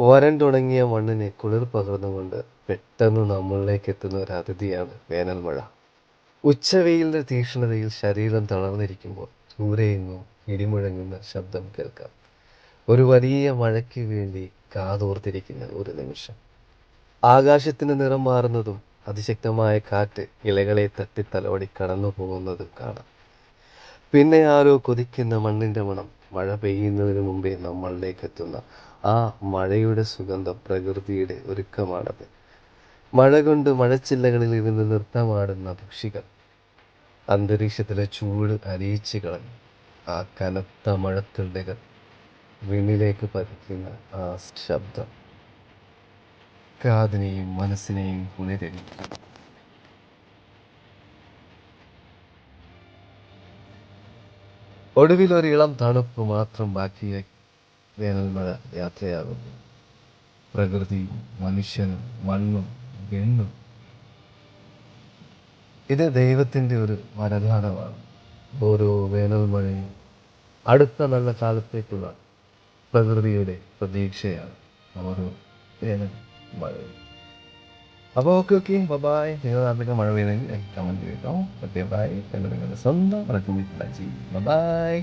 വരണ്ടുണങ്ങിയ മണ്ണിനെ കുളിർ പകർന്നുകൊണ്ട് പെട്ടെന്ന് നമ്മളിലേക്ക് എത്തുന്ന ഒരു അതിഥിയാണ് വേനൽ മഴ ഉച്ചവെയിലിന്റെ തീക്ഷ്ണതയിൽ ശരീരം തളർന്നിരിക്കുമ്പോൾ ദൂരെയെങ്ങും ഇടിമുഴങ്ങുന്ന ശബ്ദം കേൾക്കാം. ഒരു വലിയ മഴയ്ക്ക് വേണ്ടി കാതോർത്തിരിക്കുന്ന ഒരു നിമിഷം. ആകാശത്തിന് നിറം മാറുന്നതും അതിശക്തമായ കാറ്റ് ഇലകളെ തട്ടി തലോടി കടന്നു പോകുന്നതും കാണാം. പിന്നെ ആരോ കൊതിക്കുന്ന മണ്ണിന്റെ മണം മഴ പെയ്യുന്നതിന് മുമ്പേ നമ്മളിലേക്ക് എത്തുന്ന ആ മഴയുടെ സുഗന്ധം പ്രകൃതിയുടെ ഒരുക്കമാണത് മഴ കൊണ്ട് മഴച്ചില്ലകളിൽ ഇരുന്ന് നൃത്തമാടുന്ന പക്ഷികൾ അന്തരീക്ഷത്തിലെ ചൂട് അലിയിച്ച് കളഞ്ഞു ആ കനത്ത മഴത്തുള്ളികൾ വിണ്ണിലേക്ക് പതിക്കുന്ന ആ ശബ്ദം കാതിനെയും മനസ്സിനെയും കുളിരണിക്കും ഒടുവിൽ ഒരു ഇളം തണുപ്പ് മാത്രം ബാക്കി വേനൽ മഴ യാത്രയാകുന്നു. പ്രകൃതി മനുഷ്യനും മണ്ണും വെണ്ണും ഇത് ദൈവത്തിന്റെ ഒരു വരദാനമാണ്. ഓരോ വേനൽ മഴയും അടുത്ത നല്ല കാലത്തേക്കുള്ള പ്രകൃതിയുടെ പ്രതീക്ഷയാണ് ഓരോ വേനൽ മഴയും. അപ്പോൾ ഓക്കെ ഓക്കെ ബബായ് നിങ്ങൾ നാട്ടിലൊക്കെ മഴ പെയ്യുന്നെങ്കിൽ കമന്റ് ചെയ്തോ ബൈ നിങ്ങളുടെ സ്വന്തം മറക്കുമ്പോൾ ബബായ്